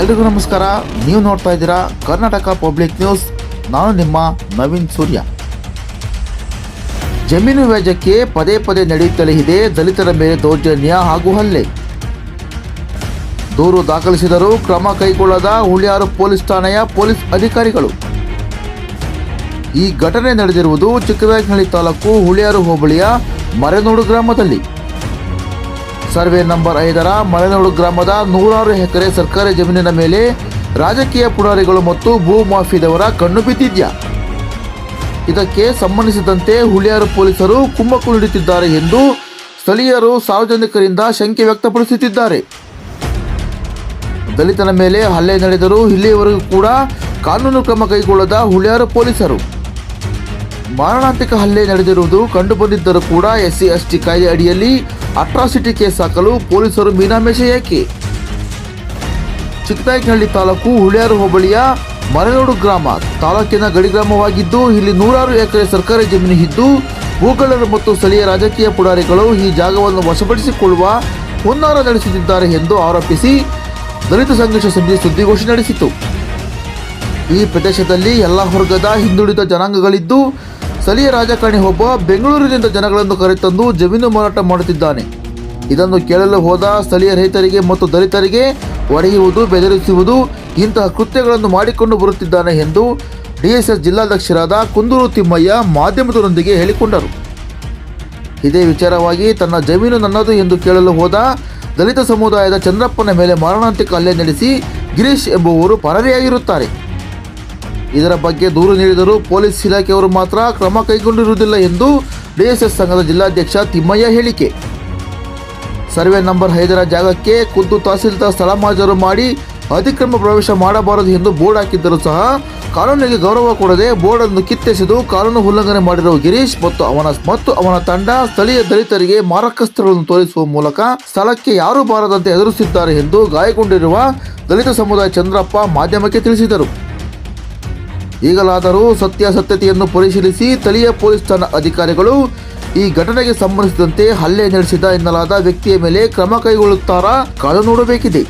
ಎಲ್ರಿಗೂ ನಮಸ್ಕಾರ. ನೀವು ನೋಡ್ತಾ ಇದ್ದೀರಾ ಕರ್ನಾಟಕ ಪಬ್ಲಿಕ್ ನ್ಯೂಸ್ ನಾನು ನಿಮ್ಮ ನವೀನ್ ಸೂರ್ಯ. ಜಮೀನು ವ್ಯಾಜ್ಯಕ್ಕೆ ಪದೇ ಪದೇ ನಡೆಯುತ್ತಲೇ ಇದೆ ದಲಿತರ ಮೇಲೆ ದೌರ್ಜನ್ಯ ಹಾಗೂ ಹಲ್ಲೆ. ದೂರು ದಾಖಲಿಸಿದರೂ ಕ್ರಮ ಕೈಗೊಳ್ಳದ ಹುಳಿಯಾರು ಪೊಲೀಸ್ ಠಾಣೆಯ ಪೊಲೀಸ್ ಅಧಿಕಾರಿಗಳು. ಈ ಘಟನೆ ನಡೆದಿರುವುದು ಚಿಕ್ಕಬೇಗನಹಳ್ಳಿ ತಾಲೂಕು ಹುಳಿಯಾರು ಹೋಬಳಿಯ ಮರೆನೋಡು ಗ್ರಾಮದಲ್ಲಿ. ಸರ್ವೆ ನಂಬರ್ ಐದರ ಮಲೆನಾಡು ಗ್ರಾಮದ ನೂರಾರು ಎಕರೆ ಸರ್ಕಾರಿ ಜಮೀನಿನ ಮೇಲೆ ರಾಜಕೀಯ ಪುಡಾರಿಗಳು ಮತ್ತು ಭೂ ಮಾಫಿಯಾದವರ ಕಣ್ಣು ಬಿದ್ದಿದ್ಯಾ? ಇದಕ್ಕೆ ಸಂಬಂಧಿಸಿದಂತೆ ಹುಳಿಯಾರು ಪೊಲೀಸರು ಕುಮ್ಮಕ್ಕು ನೀಡುತ್ತಿದ್ದಾರೆ ಎಂದು ಸ್ಥಳೀಯರು ಸಾರ್ವಜನಿಕರಿಂದ ಶಂಕೆ ವ್ಯಕ್ತಪಡಿಸುತ್ತಿದ್ದಾರೆ. ದಲಿತನ ಮೇಲೆ ಹಲ್ಲೆ ನಡೆದರೂ ಇಲ್ಲಿಯವರೆಗೂ ಕೂಡ ಕಾನೂನು ಕ್ರಮ ಕೈಗೊಳ್ಳದ ಹುಳಿಯಾರು ಪೊಲೀಸರು. ಮಾರಣಾಂತಿಕ ಹಲ್ಲೆ ನಡೆದಿರುವುದು ಕಂಡುಬಂದಿದ್ದರೂ ಕೂಡ ಎಸ್ಸಿ ಎಸ್ಟಿ ಕಾಯ್ದೆ ಅಡಿಯಲ್ಲಿ ಅಟ್ರಾಸಿಟಿ ಕೇಸ್ ಹಾಕಲು ಪೊಲೀಸರು ಮೀನಾಮೇಷ ಏಕೆ? ಚಿಕ್ಕನಾಯಕನಹಳ್ಳಿ ತಾಲೂಕು ಹುಳಿಯಾರು ಹೋಬಳಿಯ ಮರಯೋಡು ಗ್ರಾಮ ತಾಲೂಕಿನ ಗಡಿ ಗ್ರಾಮವಾಗಿದ್ದು, ಇಲ್ಲಿ ನೂರಾರು ಎಕರೆ ಸರ್ಕಾರಿ ಜಮೀನು ಇದ್ದು, ಭೂಗಳ್ಳರು ಮತ್ತು ಸ್ಥಳೀಯ ರಾಜಕೀಯ ಪುಡಾರಿಗಳು ಈ ಜಾಗವನ್ನು ವಶಪಡಿಸಿಕೊಳ್ಳುವ ಹುನ್ನಾರ ನಡೆಸುತ್ತಿದ್ದಾರೆ ಎಂದು ಆರೋಪಿಸಿ ದಲಿತ ಸಂಘರ್ಷ ಸಮಿತಿ ಸುದ್ದಿಗೋಷ್ಠಿ ನಡೆಸಿತು. ಈ ಪ್ರದೇಶದಲ್ಲಿ ಎಲ್ಲ ವರ್ಗದ ಹಿಂದುಳಿದ ಜನಾಂಗಗಳಿದ್ದು ಸ್ಥಳೀಯ ರಾಜಕಾರಣಿ ಒಬ್ಬ ಬೆಂಗಳೂರಿನಿಂದ ಜನಗಳನ್ನು ಕರೆತಂದು ಜಮೀನು ಮಾರಾಟ ಮಾಡುತ್ತಿದ್ದಾನೆ. ಇದನ್ನು ಕೇಳಲು ಹೋದ ಸ್ಥಳೀಯ ರೈತರಿಗೆ ಮತ್ತು ದಲಿತರಿಗೆ ಒಡೆಯುವುದು, ಬೆದರಿಸುವುದು ಇಂತಹ ಕೃತ್ಯಗಳನ್ನು ಮಾಡಿಕೊಂಡು ಬರುತ್ತಿದ್ದಾನೆ ಎಂದು ಡಿಎಸ್ಎಸ್ ಜಿಲ್ಲಾಧ್ಯಕ್ಷರಾದ ಕುಂದೂರು ತಿಮ್ಮಯ್ಯ ಮಾಧ್ಯಮದೊಂದಿಗೆ ಹೇಳಿಕೊಂಡರು. ಇದೇ ವಿಚಾರವಾಗಿ ತನ್ನ ಜಮೀನು ನನ್ನದು ಎಂದು ಕೇಳಲು ಹೋದ ದಲಿತ ಸಮುದಾಯದ ಚಂದ್ರಪ್ಪನ ಮೇಲೆ ಮಾರಣಾಂತಿಕ ಹಲ್ಲೆ ನಡೆಸಿ ಗಿರೀಶ್ ಎಂಬುವರು ಪರಾರಿಯಾಗಿರುತ್ತಾರೆ ಇದರ ಬಗ್ಗೆ ದೂರು ನೀಡಿದರೂ ಪೊಲೀಸ್ ಇಲಾಖೆಯವರು ಮಾತ್ರ ಕ್ರಮ ಕೈಗೊಂಡಿರುವುದಿಲ್ಲ ಎಂದು ಡಿಎಸ್ಎಸ್ ಸಂಘದ ಜಿಲ್ಲಾಧ್ಯಕ್ಷ ತಿಮ್ಮಯ್ಯ ಹೇಳಿಕೆ. ಸರ್ವೆ ನಂಬರ್ ಐದರ ಜಾಗಕ್ಕೆ ಖುದ್ದು ತಹಸೀಲ್ದಾರ್ ಸ್ಥಳ ಮಾಜರು ಮಾಡಿ ಅತಿಕ್ರಮ ಪ್ರವೇಶ ಮಾಡಬಾರದು ಎಂದು ಬೋರ್ಡ್ ಹಾಕಿದ್ದರೂ ಸಹ ಕಾನೂನಿಗೆ ಗೌರವ ಕೊಡದೆ ಬೋರ್ಡ್ ಅನ್ನು ಕಿತ್ತೆಸೆದು ಕಾನೂನು ಉಲ್ಲಂಘನೆ ಮಾಡಿರುವ ಗಿರೀಶ್ ಮತ್ತು ಅವನ ಮತ್ತು ಅವನ ತಂಡ ಸ್ಥಳೀಯ ದಲಿತರಿಗೆ ಮಾರಕಸ್ತ್ರಗಳನ್ನು ತೋರಿಸುವ ಮೂಲಕ ಸ್ಥಳಕ್ಕೆ ಯಾರೂ ಬಾರದಂತೆ ಎದುರಿಸಿದ್ದಾರೆ ಎಂದು ಗಾಯಗೊಂಡಿರುವ ದಲಿತ ಸಮುದಾಯ ಚಂದ್ರಪ್ಪ ಮಾಧ್ಯಮಕ್ಕೆ ತಿಳಿಸಿದರು. ಈಗಲಾದರೂ ಸತ್ಯಾಸತ್ಯತೆಯನ್ನು ಪರಿಶೀಲಿಸಿ ಸ್ಥಳೀಯ ಪೊಲೀಸ್ ಠಾಣಾ ಅಧಿಕಾರಿಗಳು ಈ ಘಟನೆಗೆ ಸಂಬಂಧಿಸಿದಂತೆ ಹಲ್ಲೆ ನಡೆಸಿದ ಎನ್ನಲಾದ ವ್ಯಕ್ತಿಯ ಮೇಲೆ ಕ್ರಮ ಕೈಗೊಳ್ಳುತ್ತಾರಾ ಕಾದು ನೋಡಬೇಕಿದೆ.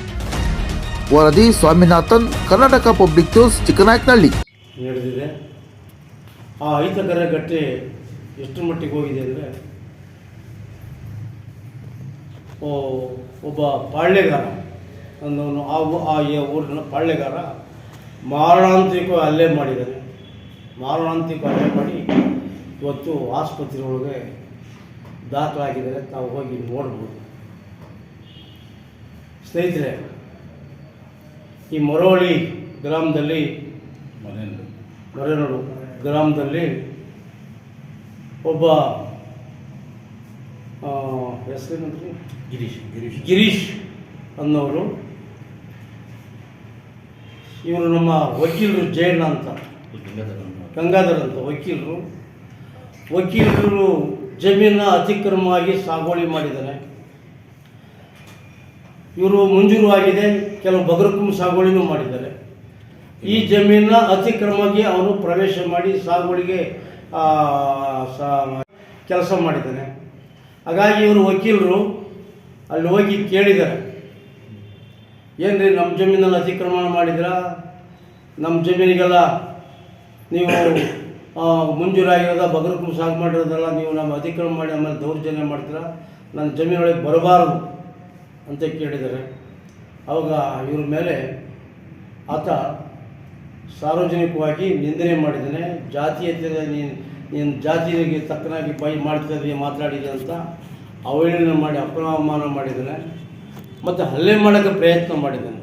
ವರದಿ ಸ್ವಾಮಿನಾಥನ್, ಕರ್ನಾಟಕ ಪಬ್ಲಿಕ್ ನ್ಯೂಸ್, ಚಿಕ್ಕನಾಯಕನಹಳ್ಳಿ. ಆ ಐತಕರ ಘಟ್ಟೆ ಎಷ್ಟು ಮಟ್ಟಿಗೆ ಹೋಗಿದೆ ಅಂದರೆ ಒಬ್ಬ ಪಾಳ್ಯಗಾರ ಅನ್ನೋನು ಆ ಊರಿನ ಪಾಳ್ಯಗಾರ ಮಾರಣಾಂತಿಕ ಅಲ್ಲೇ ಮಾಡಿದ್ದಾರೆ. ಮಾರಣಾಂತಿಕ ಅಲ್ಲೇ ಮಾಡಿ ಇವತ್ತು ಆಸ್ಪತ್ರೆ ಒಳಗೆ ದಾಖಲಾಗಿದ್ದಾರೆ. ತಾವು ಹೋಗಿ ನೋಡ್ಬೋದು. ಸ್ನೇಹಿತರೆ ಈ ಮರವಳ್ಳಿ ಗ್ರಾಮದಲ್ಲಿ ಮರೇನೋಡು ಗ್ರಾಮದಲ್ಲಿ ಒಬ್ಬ ಹೆಸರೇನಂದ್ರಿ ಗಿರೀಶ್ ಗಿರೀಶ್. ಗಿರೀಶ್ ಅನ್ನೋರು ಇವರು ನಮ್ಮ ವಕೀಲರು ಜಯಣ್ಣ ಅಂತ. ಗಂಗಾಧರ್ ಅಂತ ವಕೀಲರು. ವಕೀಲರು ಜಮೀನ ಅತಿಕ್ರಮವಾಗಿ ಸಾಗುವಳಿ ಮಾಡಿದ್ದಾರೆ. ಇವರು ಮಂಜೂರು ಆಗಿದೆ, ಕೆಲವು ಬಗರಕುಂ ಸಾಗುವಳಿನೂ ಮಾಡಿದ್ದಾರೆ. ಈ ಜಮೀನ ಅತಿಕ್ರಮವಾಗಿ ಅವರು ಪ್ರವೇಶ ಮಾಡಿ ಸಾಗುವಳಿಗೆ ಕೆಲಸ ಮಾಡಿದ್ದಾರೆ. ಹಾಗಾಗಿ ಇವರು ವಕೀಲರು ಅಲ್ಲಿ ಹೋಗಿ ಕೇಳಿದ್ದಾರೆ. ಏನ್ರಿ ನಮ್ಮ ಜಮೀನಲ್ಲಿ ಅತಿಕ್ರಮಣ ಮಾಡಿದ್ರ ನಮ್ಮ ಜಮೀನಿಗೆಲ್ಲ ನೀವು ಮಂಜೂರಾಗಿರೋದ ಬಗರಕುಂ ಸಾగు ಮಾಡಿರೋದಲ್ಲ ನೀವು ನಮ್ಮ ಅತಿಕ್ರಮ ಮಾಡಿ ಆಮೇಲೆ ದೌರ್ಜನ್ಯ ಮಾಡ್ತೀರಾ? ನನ್ನ ಜಮೀನೊಳಗೆ ಬರಬಾರದು ಅಂತ ಕೇಳಿದ್ದಾರೆ. ಅವಾಗ ಇವ್ರ ಮೇಲೆ ಆತ ಸಾರ್ವಜನಿಕವಾಗಿ ನಿಂದನೆ ಮಾಡಿದ್ದಾನೆ. ಜಾತೀಯತೆ ನೀನು ನೀನು ಜಾತಿಗೆ ತಕ್ಕನಾಗಿ ಬೈ ಮಾಡ್ತಾ ಇದೀಯ ಮಾತಾಡಿದೆ ಅಂತ ಅವಹೇಳನ ಮಾಡಿ ಅಪಮಾನ ಮಾಡಿದ್ದಾನೆ. ಮತ್ತು ಹಲ್ಲೆ ಮಾಡೋಕ್ಕೆ ಪ್ರಯತ್ನ ಮಾಡಿದ್ದಾನೆ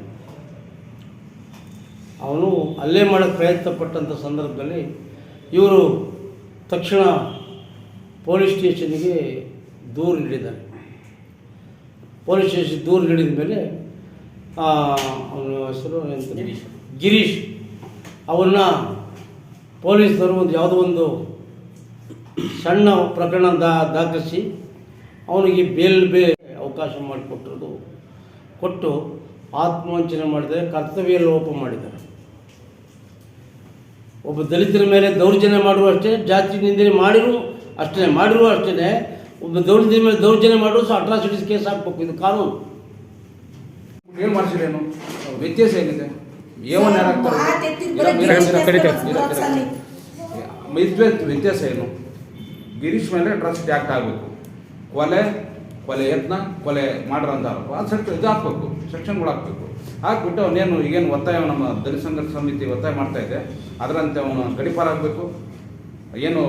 ಅವನು ಹಲ್ಲೆ ಮಾಡೋಕ್ಕೆ ಪ್ರಯತ್ನ ಪಟ್ಟಂಥ ಸಂದರ್ಭದಲ್ಲಿ ಇವರು ತಕ್ಷಣ ಪೊಲೀಸ್ ಸ್ಟೇಷನ್ಗೆ ದೂರು ನೀಡಿದ್ದಾರೆ. ಪೊಲೀಸ್ ಸ್ಟೇಷನ್ ದೂರು ನೀಡಿದ ಮೇಲೆ ಅವನ ಹೆಸರು ಗಿರೀಶ್. ಗಿರೀಶ್. ಅವನ್ನ ಪೊಲೀಸರು ಒಂದು ಯಾವುದೋ ಒಂದು ಸಣ್ಣ ಪ್ರಕರಣ ದಾ ದಾಖಲಿಸಿ ಅವನಿಗೆ ಬೇಲ್ ಬೇ ಅವಕಾಶ ಮಾಡಿಕೊಟ್ಟಿರೋದು. ಕೊಟ್ಟು ಆತ್ಮವಂಚನೆ ಮಾಡಿದರೆ ಕರ್ತವ್ಯ ಲೋಪ ಮಾಡಿದ್ದಾರೆ. ಒಬ್ಬ ದಲಿತರ ಮೇಲೆ ದೌರ್ಜನ್ಯ ಮಾಡುವ ಅಷ್ಟೇ ಜಾತಿ ನಿಂದನೆ ಮಾಡಿರೂ ಅಷ್ಟೇ ಮಾಡಿರುವ ಅಷ್ಟೇ ಒಬ್ಬ ದೌರ್ಜನ್ಯ ಮೇಲೆ ದೌರ್ಜನ್ಯ ಮಾಡುವ ಸಹ ಅಟ್ರಾಸಿಟೀಸ್ ಕೇಸ್ ಹಾಕ್ಬೇಕು ಇದು ಕಾನೂನು. ಏನು ಮಾಡಿಸಿರೇನು ವ್ಯತ್ಯಾಸ ಏನಿದೆ ವ್ಯತ್ಯಾಸ ಏನು? ಗಿರೀಶ್ ಮೇಲೆ ಟ್ರಸ್ಟ್ ಆಕ್ಟ್ ಆಗಬೇಕು? ಕೊಲೆ ಕೊಲೆ ಯತ್ನ, ಕೊಲೆ ಮಾಡ್ರಂತ ಅದು ಸೆಕ್ಷನ್ ಇದು ಹಾಕ್ಬೇಕು ಸೆಕ್ಷನ್ಗಳು ಹಾಕ್ಬೇಕು ಹಾಕ್ಬಿಟ್ಟು ಅವನೇನು ಈಗೇನು ಒತ್ತಾಯ ನಮ್ಮ ದಲಿತ ಸಂಘರ್ಷ ಸಮಿತಿ ಒತ್ತಾಯ ಮಾಡ್ತಾ ಇದೆ. ಅದರಂತೆ ಅವನು ಗಡಿಪಾರ ಆಗಬೇಕು ಏನು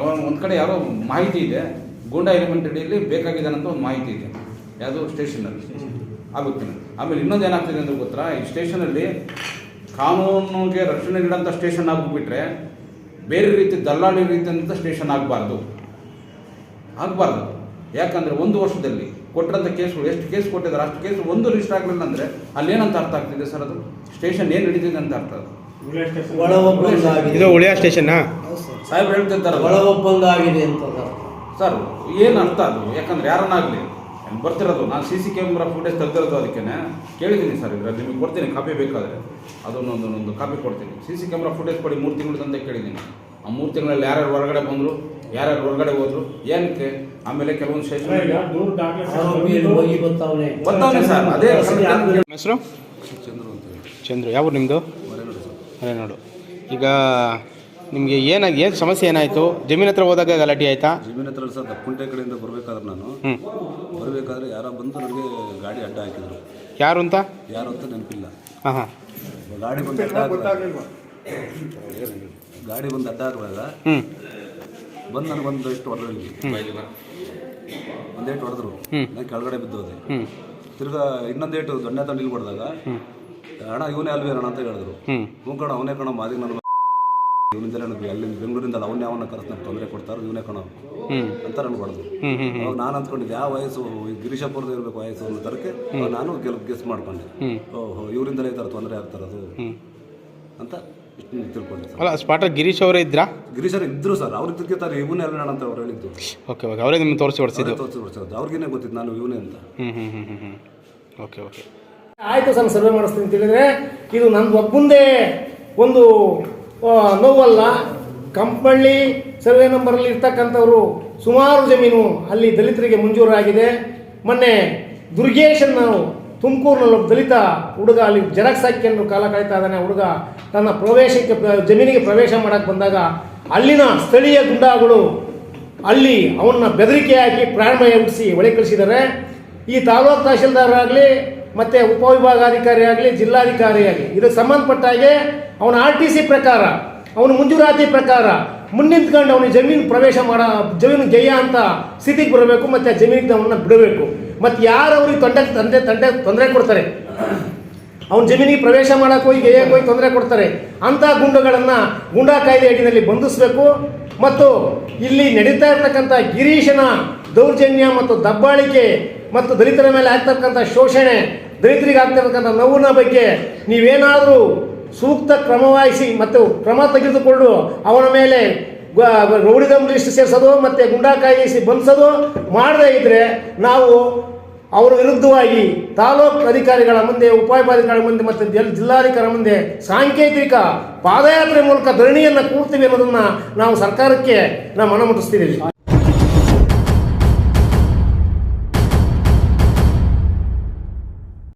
ಅವನು ಒಂದು ಕಡೆ ಯಾರೋ ಮಾಹಿತಿ ಇದೆ. ಗೂಂಡಾ ಎಲಿಮೆಂಟ್ ಅಡಿಯಲ್ಲಿ ಬೇಕಾಗಿದ್ದಾನಂತ ಒಂದು ಮಾಹಿತಿ ಇದೆ. ಯಾವುದು ಸ್ಟೇಷನಲ್ಲಿ ಆಗುತ್ತೆ ಆಮೇಲೆ ಇನ್ನೊಂದು ಏನಾಗ್ತಿದೆ ಅಂದ್ರೆ ಗೊತ್ತಾ, ಈ ಸ್ಟೇಷನಲ್ಲಿ ಕಾನೂನಿಗೆ ರಕ್ಷಣೆ ನೀಡೋಂಥ ಸ್ಟೇಷನ್ ಆಗಿಬಿಟ್ರೆ ಬೇರೆ ರೀತಿ ದಲ್ಲಾಳಿ ರೀತಿಯಂಥ ಸ್ಟೇಷನ್ ಆಗಬಾರ್ದು. ಆಗಬಾರ್ದು. ಯಾಕಂದರೆ ಒಂದು ವರ್ಷದಲ್ಲಿ ಕೊಟ್ಟರಂಥ ಕೇಸ್ಗಳು ಎಷ್ಟು ಕೇಸ್ ಕೊಟ್ಟಿದ್ದಾರೆ ಅಷ್ಟು ಕೇಸ್ ಒಂದು ರಿಜಿಸ್ಟರ್ ಆಗಲಿಲ್ಲ ಅಂದರೆ ಅಲ್ಲಿ ಏನಂತ ಅರ್ಥ ಆಗ್ತಿದೆ ಸರ್ ಅದು? ಸ್ಟೇಷನ್ ಏನು ನಡೀತಿದೆ ಅಂತ ಅರ್ಥ ಅದು? ಒಳ ಒಪ್ಪಂದ ಆಗಿದೆ ಇದು ಉಳಿಯ ಸ್ಟೇಷನ್ನಾ ಸಾಹೇಬ್ರು ಹೇಳ್ತಿರ್ತಾರೆ ಒಳ ಒಪ್ಪಂದ ಆಗಿದೆ ಅಂತ ಸರ್ ಏನು ಅರ್ಥ ಅದು? ಯಾಕಂದ್ರೆ ಯಾರನ್ನಾಗಲಿ? ಬರ್ತಿರೋದು. ನಾನು ಸಿ ಸಿ ಕ್ಯಾಮ್ರಾ ಫುಟೇಜ್ ತೆಗ್ದಿರೋದು ಅದಕ್ಕೆ ಕೇಳಿದ್ದೀನಿ ಸರ್ ಇದ್ರಲ್ಲಿ. ನಿಮಗೆ ಕೊಡ್ತೀನಿ ಕಾಪಿ ಬೇಕಾದರೆ. ಅದನ್ನೊಂದು ಒಂದು ಕಾಪಿ ಕೊಡ್ತೀನಿ. ಸಿ ಸಿ ಕ್ಯಾಮ್ರಾ ಫುಟೇಜ್ ಕೊಡಿ ಮೂರು ತಿಂಗಳು ಅಂತ ಕೇಳಿದ್ದೀನಿ. ಆ ಮೂರು ತಿಂಗಳಲ್ಲಿ ಯಾರ್ಯಾರು ಹೊರಗಡೆ ಬಂದರು ಯಾರ್ಯಾರು ಒಳಗಡೆ ಹೋದ್ರು ಏನಕ್ಕೆ? ಆಮೇಲೆ ಕೆಲವೊಂದು ಸರ್ ಅದೇ ಹೆಸರು? ಚಂದ್ರು ಯಾವ ನಿಮ್ಮದು ಮಲೆನಾಡು ಈಗ ನಿಮಗೆ ಏನಾಗಿ ಏನು ಸಮಸ್ಯೆ ಏನಾಯಿತು? ಜಮೀನ್ ಹತ್ರ ಹೋದಾಗ ಗಲಾಟೆ ಆಯ್ತಾ? ಜಮೀನ್ ಹತ್ರ ಸರ್ ದಪ್ಪುಂಟೆ ಕಡೆಯಿಂದ ಬರಬೇಕಾದ್ರೆ ನಾನು. ಹ್ಞೂ ಬರಬೇಕಾದ್ರೆ ಯಾರೋ ಬಂದು ನನಗೆ ಗಾಡಿ ಅಡ್ಡ ಹಾಕಿದ್ರು. ಯಾರು ಅಂತ? ಯಾರು ಅಂತ ನೆನಪಿಲ್ಲ. ಹಾಂ ಹಾಂ. ಗಾಡಿ ಬಂದು ಅಡ್ಡ ಗಾಡಿ ಬಂದು ಅಡ್ಡ ಹಾಕಿದಾಗ ಹ್ಞೂ ಬಂದು ನನಗೆ ಒಂದು ಎಷ್ಟು ಹೊಡೆದ್ರಲ್ಲಿ. ಒಂದೇಟು ಹೊಡೆದ್ರು. ನಾನು ಕೆಳಗಡೆ ಬಿದ್ದೋದೆ. ಹೋದೆ ತಿರ್ಗಾ ಇನ್ನೊಂದೇಟು ದೊಣ್ಣೆ ತಂಡಿಲಿ ಹೊಡೆದಾಗ ಅಣ್ಣ ಇವನೇ ಅಲ್ವೇ ಅಣ್ಣ ಅಂತ ಹೇಳಿದ್ರು. ಹ್ಞೂ ಕಣ ಅವನೇ ಕಣ ಮಾದಿಗೆ ನಾನು ಇವನಿಂದಲೇ ನನಗೆ ಅಲ್ಲಿ ಬೆಂಗಳೂರಿಂದ ಅವನೇ ಅವನ ಕರೆಸ್ ನನಗೆ ತೊಂದರೆ ಕೊಡ್ತಾರೆ ಇವನೇ ಕಣ. ಅಂತ ನನಗೆ ಹ್ಞೂ ಅವಾಗ ನಾನು ಅಂದ್ಕೊಂಡಿದ್ದೆ ಯಾವ ವಯಸ್ಸು? ಈ ಗಿರೀಶಪ್ಪರದ್ದು ಇರಬೇಕು ವಯಸ್ಸು ಅನ್ನೋ ತರಕ್ಕೆ ನಾನು ಕೆಲವು ಗೆಸ್ ಮಾಡ್ಕೊಂಡೆ. ಓಹೋ ಇವರಿಂದಲೇ ಈ ಥರ ತೊಂದರೆ ಆಗ್ತಾರದು ಅಂತ ಇಷ್ಟು ತಿಳ್ಕೊಂಡೆ ಅಲ್ಲ ಸ್ಪಾಟರ್ ಗಿರೀಶ್ ಅವರೇ ಇದ್ರಾ? ಗಿರೀಶರು ಇದ್ರು ಸರ್ ಅವ್ರಿಗೆ ತಿರ್ಗಿತಾರೆ ಇವನೇ ಅಲ್ಲ ಅಂತ ಅವ್ರು ಹೇಳಿದ್ದು. ಓಕೆ ಓಕೆ ಅವರೇ ನಿಮ್ಗೆ ತೋರಿಸಿ ಹೊಡ್ಸಿದ್ದು ತೋರಿಸಿ ಬಿಡ್ಸೋದು ಅವ್ರಿಗೇನೆ ಗೊತ್ತಿತ್ತು ನಾನು ಇವನೇ ಅಂತ. ಹ್ಞೂ ಹ್ಞೂ ಹ್ಞೂ ಹ್ಞೂ ಹ್ಞೂ ಓಕೆ ಓಕೆ. ಆಯಿತು ಸರ್ ಸರ್ವೆ ಮಾಡಿಸ್ತೀನಿ ಅಂತ ಹೇಳಿದ್ರೆ ಇದು ನಂದು ಒಬ್ಬಂದೇ ಒಂದು ನೋವಲ್ಲ. ಕಂಪಳ್ಳಿ ಸರ್ವೆ ನಂಬರಲ್ಲಿ ಇರ್ತಕ್ಕಂಥವರು ಸುಮಾರು ಜಮೀನು ಅಲ್ಲಿ ದಲಿತರಿಗೆ ಮಂಜೂರಾಗಿದೆ. ಮೊನ್ನೆ ದುರ್ಗೇಶನ್ ಅನ್ನೋ ತುಮಕೂರಿನಲ್ಲಿ ಒಬ್ಬ ದಲಿತ ಹುಡುಗ ಅಲ್ಲಿ ಜೆರಾಕ್ಸ್ ಹಾಕಿಕೊಂಡು ಕಾಲ ಕಳೀತಾ ಇದ್ದಾನೆ. ಹುಡುಗ ತನ್ನ ಪ್ರವೇಶಕ್ಕೆ ಜಮೀನಿಗೆ ಪ್ರವೇಶ ಮಾಡಕ್ಕೆ ಬಂದಾಗ ಅಲ್ಲಿನ ಸ್ಥಳೀಯ ಗುಂಡಾಗಳು ಅಲ್ಲಿ ಅವನ್ನ ಬೆದರಿಕೆ ಹಾಕಿ ಪ್ರಾಣಮಯ ಹುಟ್ಟಿಸಿ ಒಳೆ ಕಳಿಸಿದ್ದಾರೆ. ಈ ತಾಲೂಕು ತಹಶೀಲ್ದಾರ್ ಆಗಲಿ ಮತ್ತು ಉಪವಿಭಾಗಾಧಿಕಾರಿ ಆಗಲಿ ಜಿಲ್ಲಾಧಿಕಾರಿ ಆಗಲಿ ಇದಕ್ಕೆ ಸಂಬಂಧಪಟ್ಟ ಹಾಗೆ ಅವನ ಆರ್ ಟಿ ಸಿ ಪ್ರಕಾರ, ಅವನ ಮಂಜೂರಾತಿ ಪ್ರಕಾರ ಮುನ್ನಿಂತ್ಕೊಂಡು ಅವನಿಗೆ ಜಮೀನು ಪ್ರವೇಶ ಮಾಡ, ಜಮೀನು ಜಯ ಅಂತ ಸ್ಥಿತಿಗೆ ಬರಬೇಕು, ಮತ್ತು ಆ ಜಮೀನಿಗೆ ಅವನ್ನ ಬಿಡಬೇಕು. ಮತ್ತು ಯಾರು ಅವ್ರಿಗೆ ತೊಂದರೆ, ತಂದೆ ತಂದೆ ತೊಂದರೆ ಕೊಡ್ತಾರೆ? ಅವ್ನ ಜಮೀನಿಗೆ ಪ್ರವೇಶ ಮಾಡೋಕ್ಕೆ ಹೋಗಿ ಗೇಯಕ್ಕೆ ಹೋಗಿ ತೊಂದರೆ ಕೊಡ್ತಾರೆ. ಅಂಥ ಗುಂಡುಗಳನ್ನು ಗುಂಡಾ ಕಾಯ್ದೆ ಅಡಿನಲ್ಲಿ ಬಂಧಿಸಬೇಕು. ಮತ್ತು ಇಲ್ಲಿ ನಡೀತಾ ಇರತಕ್ಕಂಥ ಗಿರೀಶನ ದೌರ್ಜನ್ಯ ಮತ್ತು ದಬ್ಬಾಳಿಕೆ ಮತ್ತು ದಲಿತರ ಮೇಲೆ ಆಗ್ತಕ್ಕಂಥ ಶೋಷಣೆ, ದಲಿತರಿಗೆ ಆಗ್ತಿರ್ತಕ್ಕಂಥ ನೋವಿನ ಬಗ್ಗೆ ನೀವೇನಾದರೂ ಸೂಕ್ತ ಕ್ರಮವಹಿಸಿ ಮತ್ತು ಕ್ರಮ ತೆಗೆದುಕೊಂಡು ಅವನ ಮೇಲೆ ರೌಡಿ ಲಿಸ್ಟ್ ಸೇರಿಸೋದು ಮತ್ತು ಗುಂಡಾ ಕಾಯಿಸಿ ಬಂಧಿಸೋದು ಮಾಡದೇ ಇದ್ದರೆ ನಾವು ಅವರ ವಿರುದ್ಧವಾಗಿ ತಾಲೂಕು ಅಧಿಕಾರಿಗಳ ಮುಂದೆ ಉಪವಿಭಾಗಾಧಿಕಾರಿಗಳ ಮುಂದೆ ಮತ್ತು ಜಲ್ ಜಿಲ್ಲಾಧಿಕಾರಿ ಮುಂದೆ ಸಾಂಕೇತಿಕ ಪಾದಯಾತ್ರೆ ಮೂಲಕ ಧರಣಿಯನ್ನು ಕೂರ್ತೀವಿ ಅನ್ನೋದನ್ನು ನಾವು ಸರ್ಕಾರಕ್ಕೆ ನಾವು ಮನಮುಟ್ಟಿಸ್ತಿದ್ದೀವಿ.